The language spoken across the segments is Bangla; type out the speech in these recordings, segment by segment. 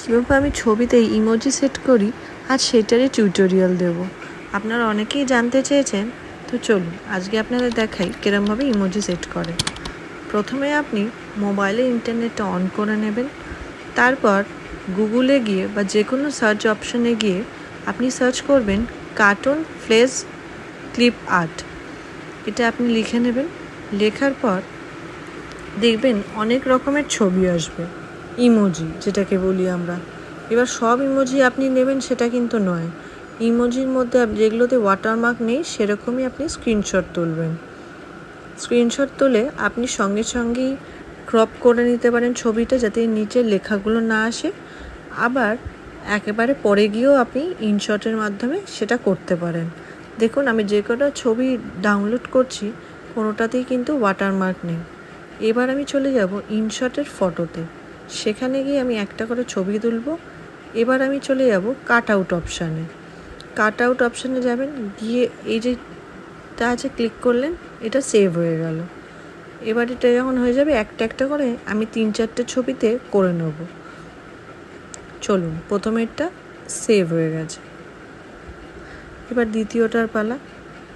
কীভাবে আমি ছবিতে ইমোজি সেট করি, আজ সেটারই টিউটোরিয়াল দেব। আপনারা অনেকেই জানতে চেয়েছেন, তো চলুন আজকে আপনাদের দেখাই কিরমভাবে ইমোজি সেট করে। প্রথমে আপনি মোবাইলে ইন্টারনেটটা অন করে নেবেন, তারপর গুগলে গিয়ে বা যে কোনো সার্চ অপশানে গিয়ে আপনি সার্চ করবেন কার্টুন ফ্লেস ক্লিপ আর্ট এটা আপনি লিখে নেবেন, লেখার পর দেখবেন অনেক রকমের ছবি আসবে। ইমোজি, যেটাকে বলি আমরা। এবার সব ইমোজি আপনি নেবেন সেটা কিন্তু নয়। ইমোজির মধ্যে যেগুলোতে ওয়াটারমার্ক নেই, সেরকমই আপনি স্ক্রিনশট তুলবেন। স্ক্রিনশট তুলে আপনি সঙ্গে সঙ্গেই ক্রপ করে নিতে পারেন ছবিটা যাতে নিচের লেখাগুলো না আসে। আবার একেবারে পরে গিয়েও আপনি ইনশটের মাধ্যমে সেটা করতে পারেন। দেখুন, আমি যে কটা ছবি ডাউনলোড করছি, কোনোটাতেই কিন্তু ওয়াটারমার্ক নেই। এবার আমি চলে যাব ইনশটের ফটোতে সেখানে গিয়ে আমি একটা করে ছবি তুলব। এবার আমি চলে যাব কাট আউট অপশানে কাট আউট অপশানে যাবেন, গিয়ে এই যে তা আছে ক্লিক করলেন, এটা সেভ হয়ে গেল। এবার এটা যখন হয়ে যাবে, একটা একটা করে আমি তিন চারটে ছবিতে করে নেব। চলুন প্রথমেরটা সেভ হয়ে গেছে। এবার দ্বিতীয়টার পালা।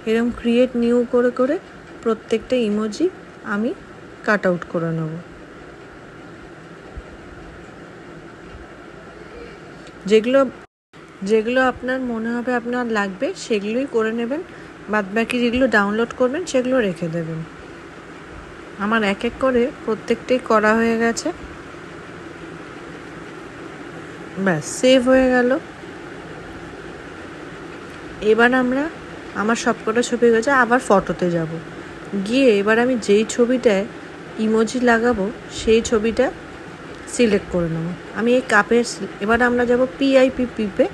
এরকম ক্রিয়েট নিউ করে করে প্রত্যেকটা ইমোজি আমি কাট আউট করে নেব। যেগুলো যেগুলো আপনার মনে হবে আপনার লাগবে, সেগুলোই করে নেবেন। বাদ বাকি যেগুলো ডাউনলোড করবেন, সেগুলো রেখে দেবেন। আমার এক এক করে প্রত্যেকটাই করা হয়ে গেছে। ব্যাস সেভ হয়ে গেল। এবার আমরা, আমার সবকটা ছবি হয়েছে, আবার ফটোতে যাব। গিয়ে এবার আমি যেই ছবিটায় ইমোজি লাগাবো, সেই ছবিটা সিলেক্ট করে নেব। আমি এই কাপের এবার আমরা যাব পিআইপি পিপে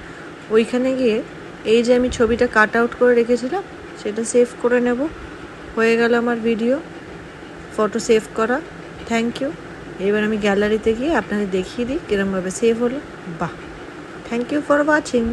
ওইখানে গিয়ে এই যে আমি ছবিটা কাট আউট করে রেখেছিলাম, সেটা সেভ করে নেব। হয়ে গেল আমার ভিডিও ফটো সেভ করা। থ্যাংক ইউ এবার আমি গ্যালারিতে গিয়ে আপনাদের দেখিয়ে দিই কীরমভাবে সেভ হলো। বাহ! Thank you for watching